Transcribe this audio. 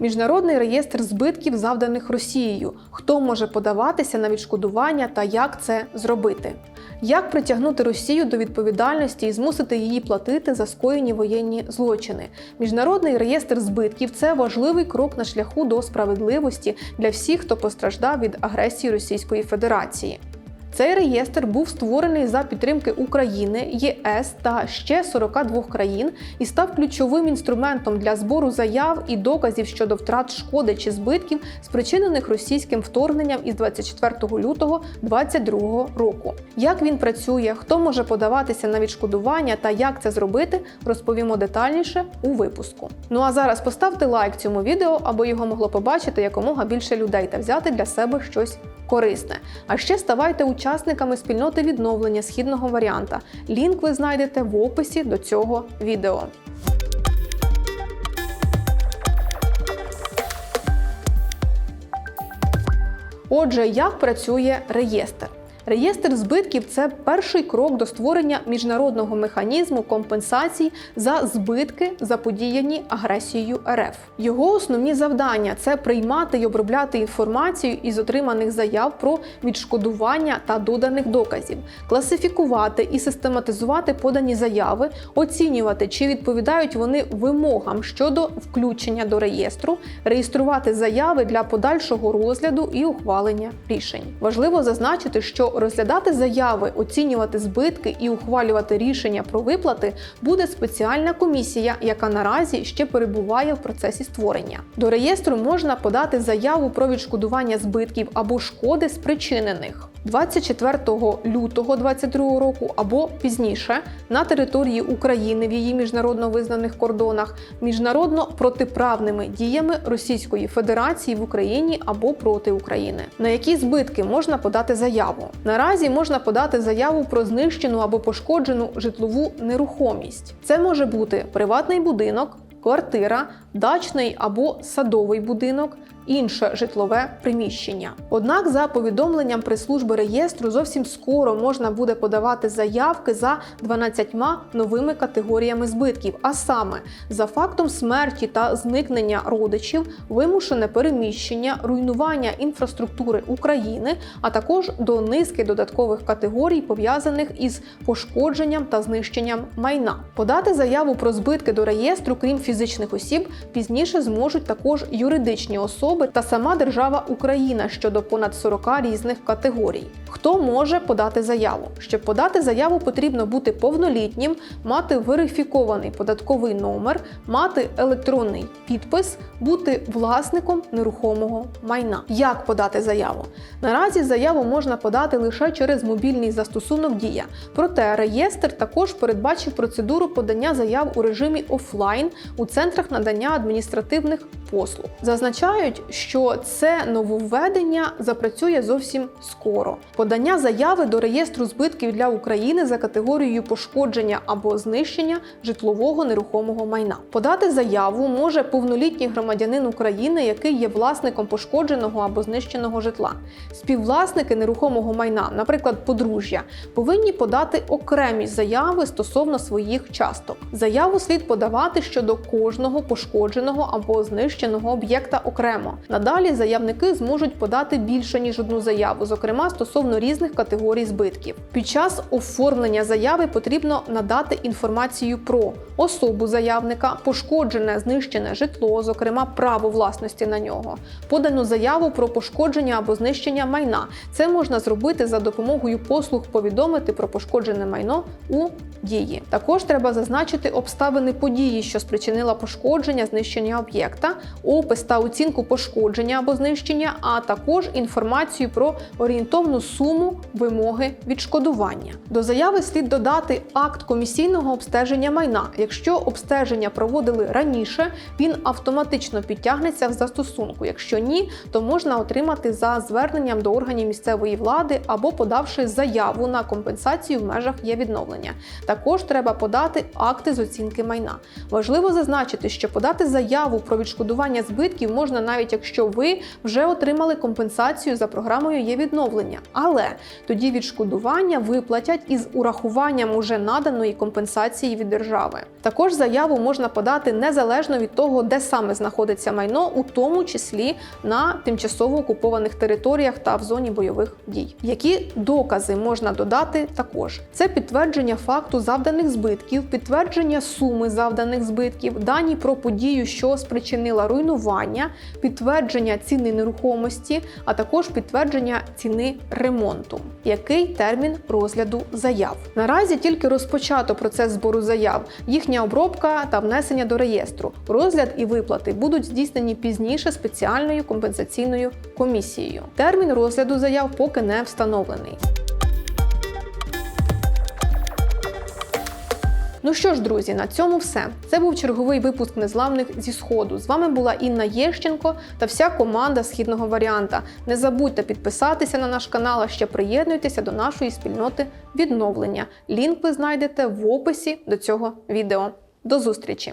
Міжнародний реєстр збитків, завданих Росією. Хто може подаватися на відшкодування та як це зробити? Як притягнути Росію до відповідальності і змусити її платити за скоєні воєнні злочини? Міжнародний реєстр збитків це важливий крок на шляху до справедливості для всіх, хто постраждав від агресії Російської Федерації. Цей реєстр був створений за підтримки України, ЄС та ще 42 країн і став ключовим інструментом для збору заяв і доказів щодо втрат шкоди чи збитків, спричинених російським вторгненням із 24 лютого 2022 року. Як він працює, хто може подаватися на відшкодування та як це зробити, розповімо детальніше у випуску. Ну а зараз поставте лайк цьому відео, аби його могло побачити якомога більше людей та взяти для себе щось корисне. А ще ставайте учасниками спільноти відновлення східного варіанта. Лінк ви знайдете в описі до цього відео. Отже, як працює реєстр? Реєстр збитків це перший крок до створення міжнародного механізму компенсацій за збитки, заподіяні агресією РФ. Його основні завдання це приймати і обробляти інформацію із отриманих заяв про відшкодування та доданих доказів, класифікувати і систематизувати подані заяви, оцінювати, чи відповідають вони вимогам щодо включення до реєстру, реєструвати заяви для подальшого розгляду і ухвалення рішень. Важливо зазначити, що розглядати заяви, оцінювати збитки і ухвалювати рішення про виплати буде спеціальна комісія, яка наразі ще перебуває в процесі створення. До реєстру можна подати заяву про відшкодування збитків або шкоди спричинених. 24 лютого 2022 року або пізніше на території України в її міжнародно визнаних кордонах міжнародно протиправними діями Російської Федерації в Україні або проти України. На які збитки можна подати заяву? Наразі можна подати заяву про знищену або пошкоджену житлову нерухомість. Це може бути приватний будинок, квартира, дачний або садовий будинок, інше житлове приміщення. Однак, за повідомленням прес-служби реєстру, зовсім скоро можна буде подавати заявки за 12 новими категоріями збитків, а саме за фактом смерті та зникнення родичів, вимушене переміщення, руйнування інфраструктури України, а також до низки додаткових категорій, пов'язаних із пошкодженням та знищенням майна. Подати заяву про збитки до реєстру, крім фізичних осіб, пізніше зможуть також юридичні особи та сама держава Україна щодо понад 40 різних категорій. Хто може подати заяву? Щоб подати заяву, потрібно бути повнолітнім, мати верифікований податковий номер, мати електронний підпис, бути власником нерухомого майна. Як подати заяву? Наразі заяву можна подати лише через мобільний застосунок Дія. Проте реєстр також передбачив процедуру подання заяв у режимі офлайн у центрах надання адміністративних послуг. Зазначають, що це нововведення запрацює зовсім скоро. Подання заяви до реєстру збитків для України за категорією пошкодження або знищення житлового нерухомого майна. Подати заяву може повнолітній громадянин України, який є власником пошкодженого або знищеного житла. Співвласники нерухомого майна, наприклад, подружжя, повинні подати окремі заяви стосовно своїх часток. Заяву слід подавати щодо кожного пошкодженого або знищеного об'єкта окремо. Надалі заявники зможуть подати більше ніж одну заяву, зокрема стосовно різних категорій збитків. Під час оформлення заяви потрібно надати інформацію про особу заявника, пошкоджене знищене житло, зокрема право власності на нього, подану заяву про пошкодження або знищення майна. Це можна зробити за допомогою послуг повідомити про пошкоджене майно у дії. Також треба зазначити обставини події, що спричинила пошкодження, знищення об'єкта, опис та оцінку пошкодження або знищення, а також інформацію про орієнтовну суму вимоги відшкодування. До заяви слід додати акт комісійного обстеження майна. Якщо обстеження проводили раніше, він автоматично підтягнеться в застосунку. Якщо ні, то можна отримати за зверненням до органів місцевої влади або подавши заяву на компенсацію в межах є відновлення. Також треба подати акти з оцінки майна. Важливо зазначити, що подати заяву про відшкодування збитків можна навіть якщо ви вже отримали компенсацію за програмою є відновлення. Але тоді відшкодування виплатять із урахуванням уже наданої компенсації від держави. Також заяву можна подати незалежно від того, де саме знаходиться майно, у тому числі на тимчасово окупованих територіях та в зоні бойових дій. Які докази можна додати також? Це підтвердження факту завданих збитків, підтвердження суми завданих збитків, дані про подію, що спричинила руйнування, підтвердження ціни нерухомості, а також підтвердження ціни ремонту. Який термін розгляду заяв? Наразі тільки розпочато процес збору заяв, їхня обробка та внесення до реєстру. Розгляд і виплати будуть здійснені пізніше спеціальною компенсаційною комісією. Термін розгляду заяв поки не встановлений. Ну що ж, друзі, на цьому все. Це був черговий випуск незламних зі сходу. З вами була Інна Єщенко та вся команда східного варіанта. Не забудьте підписатися на наш канал, а ще приєднуйтеся до нашої спільноти відновлення. Лінк ви знайдете в описі до цього відео. До зустрічі!